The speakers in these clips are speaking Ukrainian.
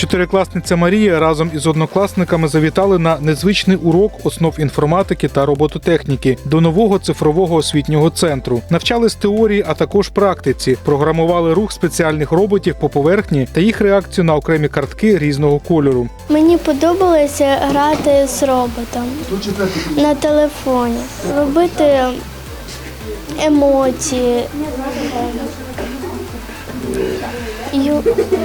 Чотирикласниця Марія разом із однокласниками завітали на незвичний урок основ інформатики та робототехніки до нового цифрового освітнього центру. Навчались теорії, а також практиці, програмували рух спеціальних роботів по поверхні та їх реакцію на окремі картки різного кольору. Мені подобалося грати з роботом на телефоні, робити емоції, і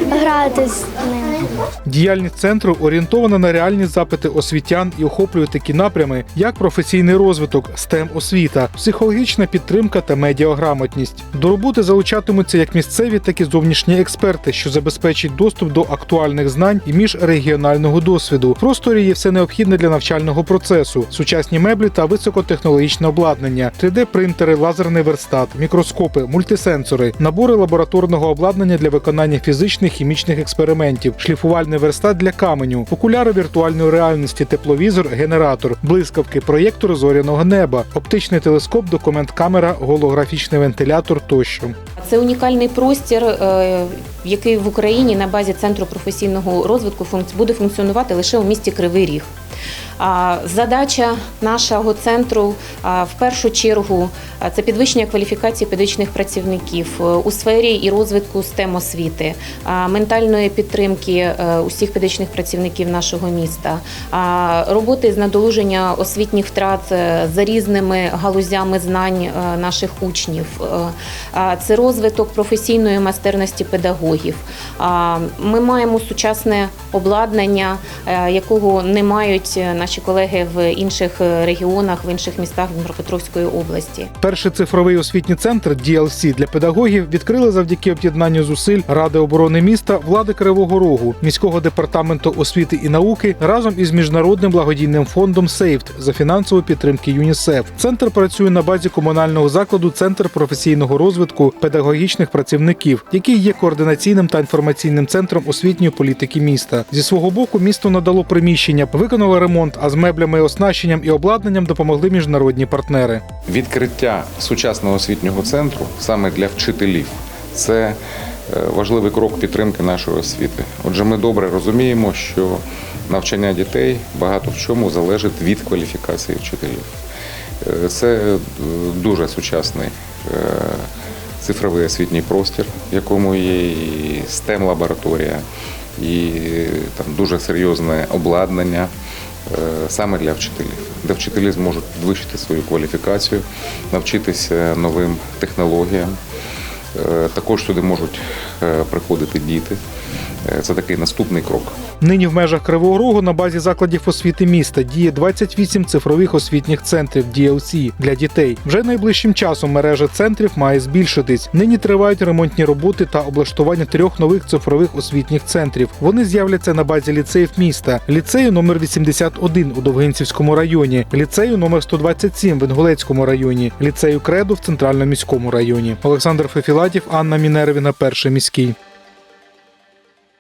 грати з ним. Діяльність центру орієнтована на реальні запити освітян і охоплює такі напрями, як професійний розвиток, stem освіта, психологічна підтримка та медіаграмотність. До роботи залучатимуться як місцеві, так і зовнішні експерти, що забезпечать доступ до актуальних знань і міжрегіонального досвіду. В просторі є все необхідне для навчального процесу: сучасні меблі та високотехнологічне обладнання, 3D-принтери, лазерний верстат, мікроскопи, мультисенсори, набори лабораторного обладнання для виконання фізичних хімічних експериментів, шліфувальний верстат для каменю, окуляри віртуальної реальності, тепловізор, генератор, блискавки, проєктор зоряного неба, оптичний телескоп, документ-камера, голографічний вентилятор тощо. Це унікальний простір, е, який в Україні на базі центру професійного розвитку буде функціонувати лише у місті Кривий Ріг. Задача нашого центру в першу чергу це підвищення кваліфікації педагогічних працівників е, у сфері і розвитку STEM освіти, ментальної підтримки е, усіх педагогічних працівників нашого міста, роботи з надолуження освітніх втрат е, за різними галузями знань наших учнів. Це розвиток професійної майстерності педагогів. Ми маємо сучасне обладнання, якого не мають е, наші колеги в інших е, регіонах, в інших містах Дніпропетровської області. Перший цифровий освітній центр DLC для педагогів відкрили завдяки об'єднанню зусиль Ради оборони міста, влади Кривого Рогу, міського департаменту освіти і науки разом із міжнародним благодійним фондом SAFED за фінансової підтримки ЮНІСЕФ. Центр працює на базі комунального закладу Центр професійного розвитку педагогічних працівників, який є координаційним та інформаційним центром освітньої політики міста. Зі свого боку місто надало приміщення, виконало ремонт, а з меблями, оснащенням і обладнанням допомогли міжнародні партнери. Відкриття сучасного освітнього центру саме для вчителів це е, важливий крок підтримки нашої освіти. Отже, ми добре розуміємо, що навчання дітей багато в чому залежить від кваліфікації вчителів. Е, Це е, дуже сучасний цифровий освітній простір, в якому є і STEM лабораторія, і там дуже серйозне обладнання саме для вчителів, де вчителі зможуть підвищити свою кваліфікацію, навчитися новим технологіям. Е, Також сюди можуть е, приходити діти. Е, Це такий наступний крок. Нині в межах Кривого Рогу на базі закладів освіти міста діє 28 цифрових освітніх центрів DLC для дітей. Вже найближчим часом мережа центрів має збільшитись. Нині тривають ремонтні роботи та облаштування трьох нових цифрових освітніх центрів. Вони з'являться на базі ліцеїв міста: ліцею номер 81 у Довгинцівському районі, ліцею номер 127 в Інгулецькому районі, ліцею Креду в центральному міському районі. Олександр Фефілатів, Анна Мінервіна, перший міський.